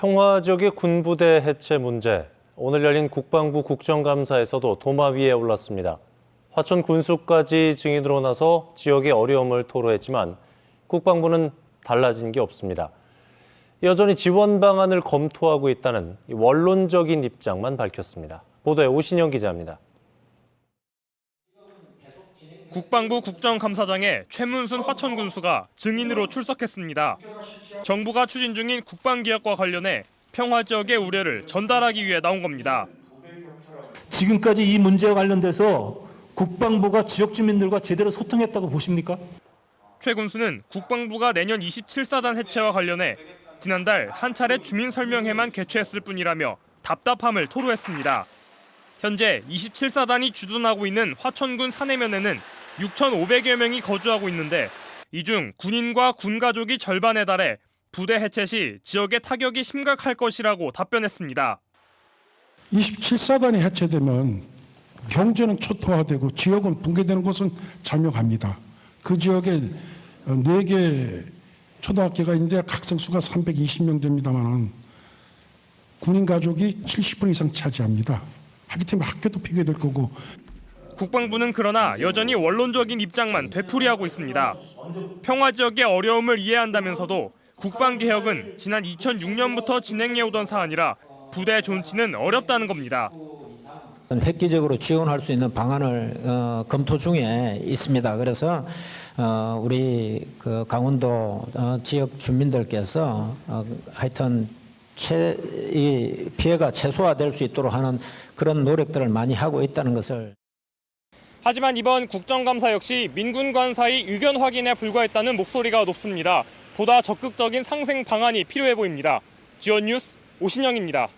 평화 지역의 군부대 해체 문제. 오늘 열린 국방부 국정감사에서도 도마 위에 올랐습니다. 화천 군수까지 증인으로 나서 지역의 어려움을 토로했지만 국방부는 달라진 게 없습니다. 여전히 지원 방안을 검토하고 있다는 이 원론적인 입장만 밝혔습니다. 보도에 오신영 기자입니다. 국방부 국정감사장에 최문순 화천 군수가 증인으로 출석했습니다. 정부가 추진 중인 국방개혁과 관련해 평화 지역의 우려를 전달하기 위해 나온 겁니다. 지금까지 이 문제와 관련돼서 국방부가 지역 주민들과 제대로 소통했다고 보십니까? 최 군수는 국방부가 내년 27사단 해체와 관련해 지난달 한 차례 주민 설명회만 개최했을 뿐이라며 답답함을 토로했습니다. 현재 27사단이 주둔하고 있는 화천군 사내면에는 6,500여 명이 거주하고 있는데 이 중 군인과 군 가족이 절반에 달해 부대 해체 시 지역의 타격이 심각할 것이라고 답변했습니다. 27사단이 해체되면 경제는 초토화되고 지역은 붕괴되는 것은 자명합니다. 그 지역에 4개 초등학교가 있는데 각 성수가 320명 됩니다만 군인 가족이 70% 이상 차지합니다. 하기 때문에 학교도 폐교될 거고 국방부는 그러나 여전히 원론적인 입장만 되풀이하고 있습니다. 평화 지역의 어려움을 이해한다면서도 국방 개혁은 지난 2006년부터 진행해 오던 사안이라 부대 존치는 어렵다는 겁니다. 획기적으로 지원할 수 있는 방안을 어, 검토 중에 있습니다. 그래서 어, 우리 그 강원도 어, 지역 주민들께서 어, 하여튼 최, 이 피해가 최소화될 수 있도록 하는 그런 노력들을 많이 하고 있다는 것을 하지만 이번 국정감사 역시 민군 간 사이 의견 확인에 불과했다는 목소리가 높습니다. 보다 적극적인 상생 방안이 필요해 보입니다. 지원 뉴스 오신영입니다.